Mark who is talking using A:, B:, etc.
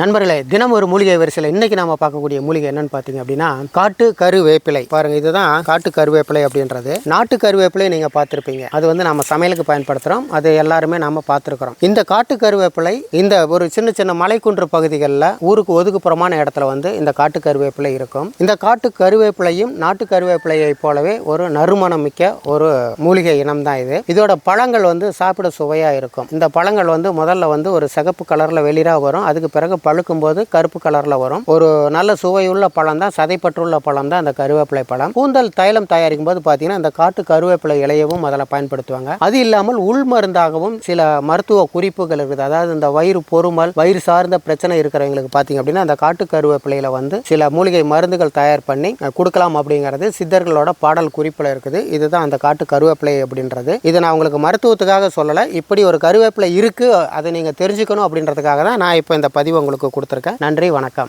A: நண்பர்களே தினம் ஒரு மூலிகை வரிசையில் இன்னைக்கு நாம பார்க்கக்கூடிய மூலிகை என்னன்னு பார்த்தீங்க அப்படின்னா காட்டு கருவேப்பிலை. பாருங்க இதுதான் காட்டு கருவேப்பிலை அப்படின்றது. நாட்டு கருவேப்பிலை நீங்க பார்த்துருப்பீங்க. அது வந்து நம்ம சமையலுக்கு பயன்படுத்துறோம். அது எல்லாருமே நாம பார்த்துருக்குறோம். இந்த காட்டு கருவேப்பிலை இந்த ஒரு சின்ன சின்ன மலைக்குன்று பகுதிகளில் ஊருக்கு ஒதுக்குப்புறமான இடத்துல வந்து இந்த காட்டு கருவேப்பிலை இருக்கும். இந்த காட்டு கருவேப்பிலையும் நாட்டு கருவேப்பிலையை போலவே ஒரு நறுமணம் மிக்க ஒரு மூலிகை இனம் தான் இது. இதோட பழங்கள் வந்து சாப்பிட சுவையா இருக்கும். இந்த பழங்கள் வந்து முதல்ல வந்து ஒரு சிகப்பு கலர்ல வெளிரா வரும். அதுக்கு பிறகு பழுக்கும் போது கருப்பு கலரில் வரும். ஒரு நல்ல சுவையுள்ள பழம் தான் சதைப்பற்றுள்ள பழம் தான் அந்த கருவேப்பிலை பழம். கூந்தல் தைலம் தயாரிக்கும் போது பார்த்தீங்கன்னா அந்த காட்டு கருவேப்பிலை இலையவும் அதில் பயன்படுத்துவாங்க. அது இல்லாமல் உள் மருந்தாகவும் சில மருத்துவ குறிப்புகள் இருக்குது. அதாவது இந்த வயிறு பொறுமல் வயிறு சார்ந்த பிரச்சனை இருக்கிறவங்களுக்கு பார்த்தீங்க அப்படின்னா அந்த காட்டு கருவேப்பிலையில் வந்து சில மூலிகை மருந்துகள் தயார் பண்ணி கொடுக்கலாம் அப்படிங்கிறது சித்தர்களோட பாடல் குறிப்பில் இருக்குது. இதுதான் அந்த காட்டு கருவேப்பிலை அப்படின்றது. இதை நான் உங்களுக்கு மருத்துவத்துக்காக சொல்லலை. இப்படி ஒரு கருவேப்பிலை இருக்குது அதை நீங்கள் தெரிஞ்சுக்கணும் அப்படின்றதுக்காக தான் நான் இப்போ இந்த பதிவு உங்களுக்கு கொடுத்துருக்கேன். நன்றி வணக்கம்.